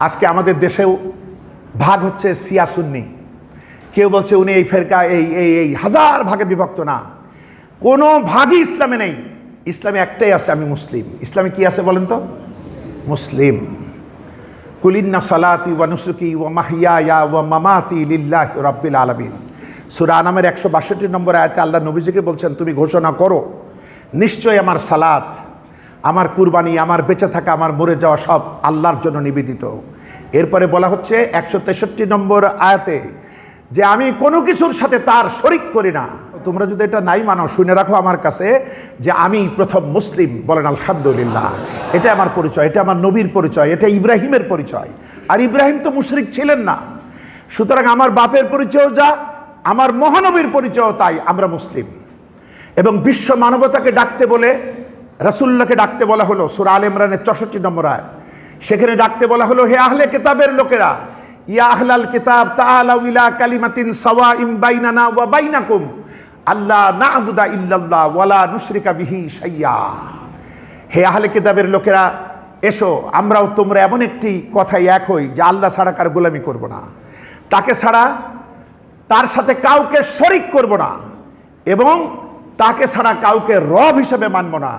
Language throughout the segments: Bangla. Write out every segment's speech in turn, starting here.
আজকে আমাদের দেশেও ভাগ হচ্ছে সিয়া সুন্নি। কেউ বলছে উনি এই ফেরকা, এই এই এই হাজার ভাগে বিভক্ত না। কোনো ভাগই ইসলামে নেই। ইসলামে একটাই আছে, আমি মুসলিম। ইসলামে কি আছে বলেন তো? মুসলিম। কুলিন্না সালাতি ওয়া নুসুকি ওয়া মাহিয়া ওয়া মামাতি লিল্লাহ রব্বিল আলমিন। সুরা নামের একশো বাষট্টি নম্বর আয়তে আল্লাহ নবীজিকে বলছেন, তুমি ঘোষণা করো নিশ্চয় আমার সালাত আমার কুরবানি, আমার বেঁচে থাকা, আমার মরে যাওয়া সব আল্লাহর জন্য নিবেদিত। এরপরে বলা হচ্ছে একশো তেষট্টি নম্বর আয়াতে যে আমি কোনো কিছুর সাথে তার শরিক করি না। তোমরা যদি এটা নাই মানো, শুনে রাখো আমার কাছে যে আমি প্রথম মুসলিম। বলেন, আলহামদুলিল্লাহ। এটা আমার পরিচয় এটা আমার নবীর পরিচয় এটা ইব্রাহিমের পরিচয়। আর ইব্রাহিম তো মুশরিক ছিলেন না। সুতরাং আমার বাপের পরিচয় যা, আমার মহানবীর পরিচয় তাই, আমরা মুসলিম। এবং বিশ্ব মানবতাকে ডাকতে বলে রাসুল্লাহকে ডাকতে বলা হলো, সুরা আল ইমরানের চৌষট্টি নম্বর আয়াত। সেখানে ডাকতে বলা হলো, হে আহলে কিতাবের লোকেরা, ইয়া আহলাল কিতাব তাআলাউ ইলা কালিমাতিন সাওয়াইম বাইনানা ওয়া বাইনাকুম আল্লাহ না'বুদা ইল্লাল্লাহ ওয়ালা নুশরিকা বিহি শাইয়া। হে আহলে কিতাবের লোকেরা, এসো, আমরাও তোমরা এমন একটি কথাই এক হই যে আল্লাহ ছাড়া কার গোলামি করব না। তাকে ছাড়া তার সাথে কাউকে শরিক করব না এবং তাকে ছাড়া কাউকে রব হিসেবে মানব না।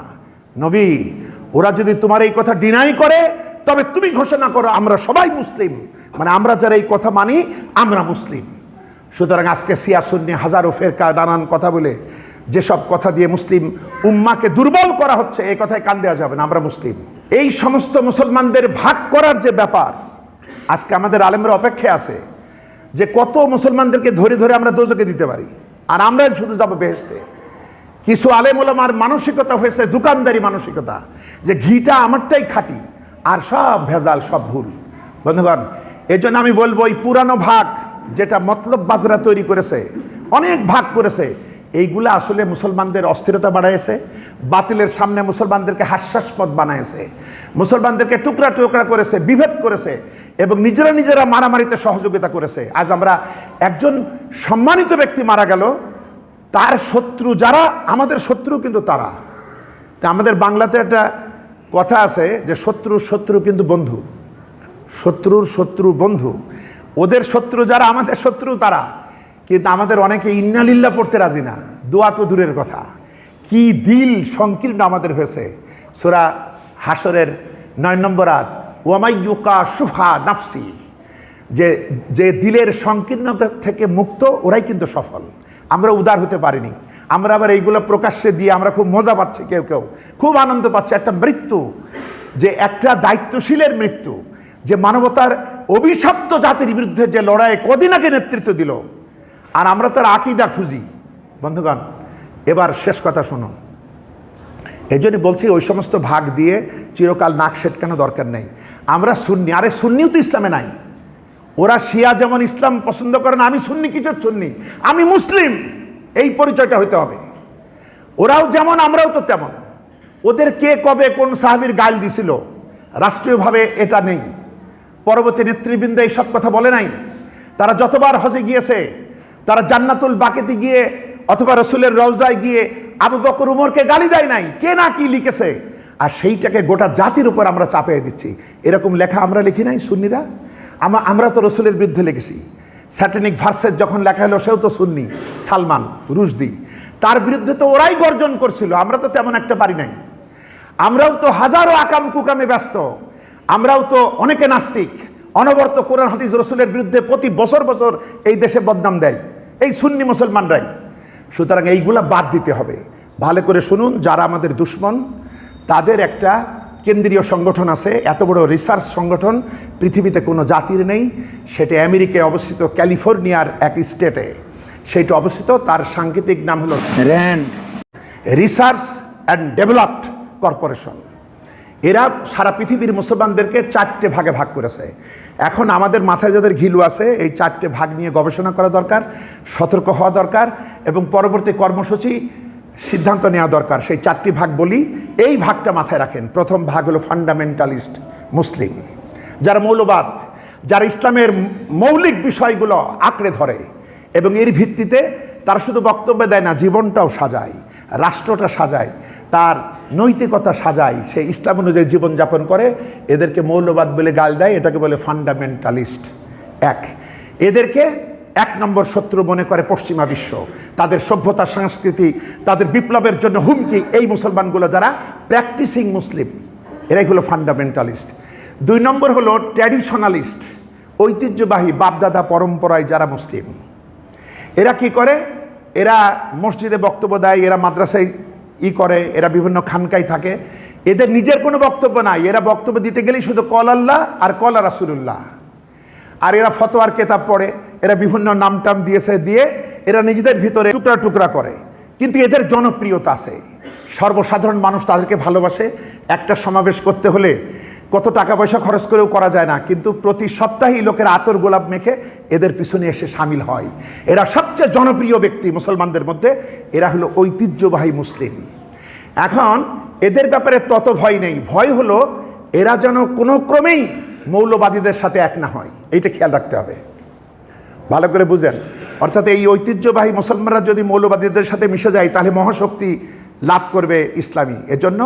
নবী, ওরা যদি তোমার এই কথা ডিনাই করে, তবে তুমি ঘোষণা করো, আমরা সবাই মুসলিম। মানে আমরা যারা এই কথা মানি, আমরা মুসলিম। সুতরাং আজকে সিয়াসুন্নি হাজারো ফেরকা নানান কথা বলে, যেসব কথা দিয়ে মুসলিম উম্মাকে দুর্বল করা হচ্ছে, এই কথায় কান দেওয়া যাবে না, আমরা মুসলিম। এই সমস্ত মুসলমানদের ভাগ করার যে ব্যাপার, আজকে আমাদের আলেমের অপেক্ষায় আছে, যে কত মুসলমানদেরকে ধরে ধরে আমরা দোজকে দিতে পারি। আর আমরা শুধু যাব বেহেস্তে কিছু আলেমুলামার মানসিকতা হয়েছে দোকানদারি মানসিকতা, যে ঘিটা আমারটাই খাঁটি আর সব ভেজাল, সব ভুল। বন্ধুগণ এই জন্য আমি বলব এই পুরানো ভাগ যেটা মতলব বাজরা তৈরি করেছে, অনেক ভাগ করেছে, এইগুলা আসলে মুসলমানদের অস্থিরতা বাড়াইছে, বাতিলের সামনে মুসলমানদেরকে হাস্যাস্পদ বানাইছে, মুসলমানদেরকে টুকরা টুকরা করেছে, বিভেদ করেছে এবং নিজেরা নিজেরা মারামারিতে সহযোগিতা করেছে। আজ আমরা একজন সম্মানিত ব্যক্তি মারা গেল তার শত্রু যারা, আমাদের শত্রু কিন্তু তারা। তা আমাদের বাংলাতে একটা কথা আছে যে শত্রুর শত্রু কিন্তু বন্ধু। শত্রুর শত্রু বন্ধু। ওদের শত্রু যারা, আমাদের শত্রু তারা। কিন্তু আমাদের অনেকে ইন্নালিল্লা পড়তে রাজি না। দোয়া তো দূরের কথা। কি দিল সংকীর্ণ আমাদের হয়েছে। সোরা হাসরের নয় নম্বর আত ওয়ামাইয়ুকা সুফা নাফসি। যে যে দিলের সংকীর্ণতা থেকে মুক্ত, ওরাই কিন্তু সফল। আমরা উদার হতে পারিনি। আমরা আবার এইগুলো প্রকাশ্যে দিয়ে আমরা খুব মজা পাচ্ছি কেউ কেউ। খুব আনন্দ পাচ্ছে। একটা মৃত্যু, যে একটা দায়িত্বশীলের মৃত্যু, যে মানবতার অভিশপ্ত জাতির বিরুদ্ধে যে লড়াই কদিন আগে নেতৃত্ব দিল। আর আমরা তার আকিদা খুঁজি। বন্ধুগণ, এবার শেষ কথা শুনুন। এই জন্য বলছি ওই সমস্ত ভাগ দিয়ে চিরকাল নাক সেটকানো দরকার নেই। আমরা সুন্নি, আরে সুন্নিও তো ইসলামে নাই। ওরা শিয়া যেমন ইসলাম পছন্দ করে না, আমি সুন্নি, কিসের সুন্নি? আমি মুসলিম, এই পরিচয়টা হইতে হবে। ওরাও যেমন, আমরাও তো তেমন। ওদের কে কবে কোন সাহাবির গাল দিছিল, রাষ্ট্রীয়ভাবে এটা নেই। পরবর্তী নেতৃবৃন্দ এইসব কথা বলে নাই। তারা যতবার হজে গিয়েছে, তারা জান্নাতুল বাকেতে গিয়ে অথবা রসুলের রওজায় গিয়ে আবু বকর উমরকে গালি দেয় নাই, কে না কি লিখেছে? আর সেইটাকে গোটা জাতির উপর আমরা চাপিয়ে দিচ্ছি। এরকম লেখা আমরা লিখি নাই, সুন্নিরা? আমরা তো রসুলের বিরুদ্ধে লিখেছি। স্যাটেনিক ভার্সেস যখন লেখা হলো, সেও তো সুন্নি, সালমান, রুশদি। তার বিরুদ্ধে তো ওরাই গর্জন করছিল, আমরা তো তেমন একটা পারি নাই। আমরাও তো হাজারো আকাম কুকামে ব্যস্ত, আমরাও তো অনেকে নাস্তিক। অনবরত কোরআন, হাদিস, রসুলের বিরুদ্ধে প্রতি বছর বছর এই দেশে বদনাম দেয়, এই সুন্নি মুসলমানরাই। সুতরাং এইগুলা বাদ দিতে হবে। ভালো করে শুনুন, যারা আমাদের দুশ্মন, তাদের একটা কেন্দ্রীয় সংগঠন আছে, এত বড় রিসার্চ সংগঠন, পৃথিবীতে কোনো জাতির নেই। সেটি আমেরিকায় অবস্থিত ক্যালিফোর্নিয়ার এক স্টেটে সেইটা অবস্থিত, তার সাংকেতিক নাম হলো Rand research and developed corporation. এরা সারা পৃথিবীর মুসলমানদেরকে চারটে ভাগে ভাগ করেছে। এখন আমাদের মাথায় যাদের ঘিলু আছে, এই চারটে ভাগ নিয়ে গবেষণা করা দরকার, সতর্ক হওয়া দরকার এবং পরবর্তী কর্মসূচি সিদ্ধান্ত নেওয়া দরকার। সেই চারটি ভাগ বলি, এই ভাগটা মাথায় রাখেন। প্রথম ভাগ হলো ফান্ডামেন্টালিস্ট মুসলিম। যারা মৌলবাদ, যারা ইসলামের মৌলিক বিষয়গুলো আঁকড়ে ধরে এবং এর ভিত্তিতে তারা শুধু বক্তব্য দেয় না, জীবনটাও সাজায়, রাষ্ট্রটা সাজায়, তার নৈতিকতা সাজায়, সে ইসলাম অনুযায়ী জীবনযাপন করে। এদেরকে মৌলবাদ বলে গাল দেয়, এটাকে বলে ফান্ডামেন্টালিস্ট এক। এদেরকে এক নম্বর শত্রু মনে করে পশ্চিমা বিশ্ব। তাদের সভ্যতা, সংস্কৃতি, তাদের বিপ্লবের জন্য হুমকি, এই মুসলমানগুলো যারা প্র্যাকটিসিং মুসলিম এরাই হলো ফান্ডামেন্টালিস্ট দুই নম্বর হলো ট্র্যাডিশনালিস্ট ঐতিহ্যবাহী বাপদাদা পরম্পরায় যারা মুসলিম। এরা কি করে? এরা মসজিদে বক্তব্য দেয়, এরা মাদ্রাসায় ই করে, এরা বিভিন্ন খানকায় থাকে। এদের নিজের কোনো বক্তব্য নাই। এরা বক্তব্য দিতে গেলেই শুধু কল আল্লাহ আর কলা রাসুলুল্লাহ। আর এরা ফতোয়ার কেতাব পড়ে। এরা বিভিন্ন নাম টাম দিয়েছে, দিয়ে এরা নিজেদের ভিতরে টুকরা টুকরা করে। কিন্তু এদের জনপ্রিয়তা আছে। সর্বসাধারণ মানুষ তাদেরকে ভালোবাসে। একটা সমাবেশ করতে হলে কত টাকা পয়সা খরচ করেও করা যায় না, কিন্তু প্রতি সপ্তাহেই লোকের আতর গোলাপ মেখে এদের পিছনে এসে সামিল হয়। এরা সবচেয়ে জনপ্রিয় ব্যক্তি মুসলমানদের মধ্যে, এরা হলো ঐতিহ্যবাহী মুসলিম। এখন এদের ব্যাপারে তত ভয় নেই। ভয় হলো এরা যেন কোনো ক্রমেই মৌলবাদীদের সাথে এক না হয়। এইটা খেয়াল রাখতে হবে। ভালো করে বুঝেন। অর্থাৎ এই ঐতিহ্যবাহী মুসলমানরা যদি মৌলবাদীদের সাথে মিশে যায়, তাহলে মহাশক্তি লাভ করবে ইসলামী। এজন্য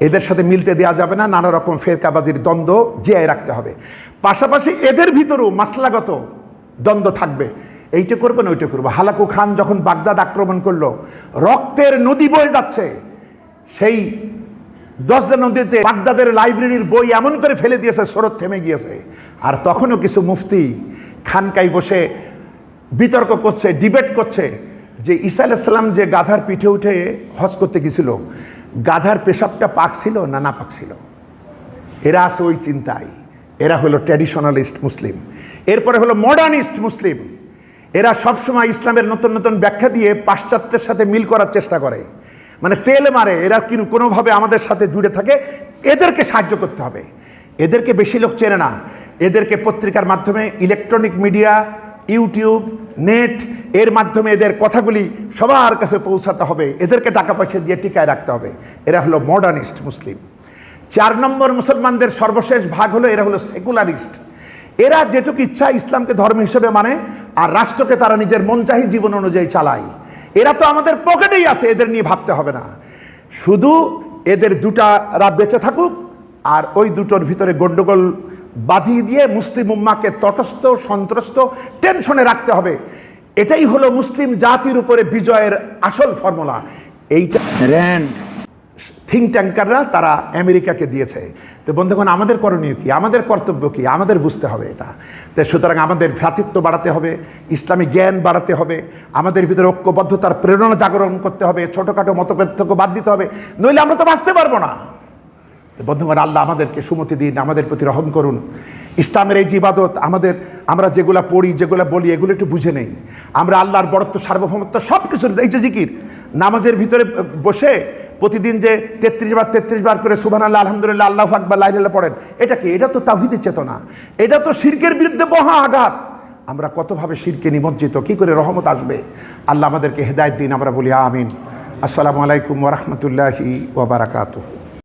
এদের সাথে মিলতে দেওয়া যাবে না, নানা রকম ফেরকাবাজির দ্বন্দ্ব জিয়ায় রাখতে হবে। পাশাপাশি এদের ভিতরেও মাসলাগত দ্বন্দ্ব থাকবে। এইটা করবেন ওইটা করব। হালাকু খান যখন বাগদাদ আক্রমণ করল, রক্তের নদী বয়ে যাচ্ছে। সেই দশদা নদীতে বাগদাদের লাইব্রেরির বই এমন করে ফেলে দিয়েছে, স্রোত থেমে গিয়েছে। আর তখনও কিছু মুফতি খানকাই বসে বিতর্ক করছে ডিবেট করছে যে ঈসা আলাইসাল্লাম যে গাধার পিঠে উঠে হজ করতে গেছিল, গাধার পেশাবটা পাক ছিল না না পাক ছিল? এরা আছে ওই চিন্তায়। এরা হলো ট্র্যাডিশনালিস্ট মুসলিম। এরপরে হলো মডার্নিস্ট মুসলিম। এরা সবসময় ইসলামের নতুন নতুন ব্যাখ্যা দিয়ে পাশ্চাত্যের সাথে মিল করার চেষ্টা করে। মানে তেল মারে, এরা কিন্তু কোনোভাবে আমাদের সাথে জুড়ে থাকে? এদেরকে সাহায্য করতে হবে। এদেরকে বেশি লোক চেনে না। এদেরকে পত্রিকার মাধ্যমে ইলেকট্রনিক মিডিয়া ইউটিউব নেট এর মাধ্যমে এদের কথাগুলি সবার কাছে পৌঁছাতে হবে। এদেরকে টাকা পয়সা দিয়ে টিকায় রাখতে হবে। এরা হলো মডার্নিস্ট মুসলিম চার নম্বর মুসলমানদের সর্বশেষ ভাগ হলো, এরা হলো সেকুলারিস্ট এরা যেটুকু ইচ্ছা ইসলামকে ধর্ম হিসেবে মানে আর রাষ্ট্রকে তারা নিজের মনচাহী জীবন অনুযায়ী চালায়। এরা তো আমাদের পকেটেই আছে, এদের নিয়ে ভাবতে হবে না। শুধু এদের দুটা রাত বেঁচে থাকুক, আর ওই দুটোর ভিতরে গন্ডগোল বাঁধিয়ে দিয়ে মুসলিম উম্মাকে তটস্থ সন্ত্রস্ত টেনশনে রাখতে হবে। এটাই হলো মুসলিম জাতির উপরে বিজয়ের আসল ফর্মুলা। এইটা র্যান্ড থিঙ্ক ট্যাঙ্কাররা তারা আমেরিকাকে দিয়েছে। তো বন্ধুগণ আমাদের করণীয় কি? আমাদের কর্তব্য কি? আমাদের বুঝতে হবে এটা। তো সুতরাং আমাদের ভ্রাতৃত্ব বাড়াতে হবে ইসলামী জ্ঞান বাড়াতে হবে আমাদের ভিতরে ঐক্যবদ্ধতার প্রেরণা জাগরণ করতে হবে ছোটোখাটো মতপার্থক্য বাদ দিতে হবে। নইলে আমরা তো বাঁচতে পারব না। তো বন্ধুগণ, আল্লাহ আমাদেরকে সুমতি দিন, আমাদের প্রতি রহম করুন। ইসলামের এই যে ইবাদত, আমাদের, আমরা যেগুলা পড়ি, যেগুলা বলি, এগুলো একটু বুঝে নেই। আমরা আল্লাহর বড়ত্ব, সার্বভৌমত্ব সব কিছুর এই যে জিকির, নামাজের ভিতরে বসে প্রতিদিন যে তেত্রিশ বার তেত্রিশ বার করে সুবান আল্লাহ আলহামদুলিল্লাহ, আল্লাহ আকবর লাইল্লাহ পড়েন, এটা কি? এটা তো তাহিদের চেতনা। এটা তো শির্কের বিরুদ্ধে মহা আঘাত। আমরা কতভাবে শিরকে নিমজ্জিত, কি করে রহমত আসবে? আল্লাহ আমাদেরকে হেদায়ত দিন, আমরা বলি আমিন। আসসালামু আলাইকুম ওরহমতুল্লাহি ওবরাকাতুহ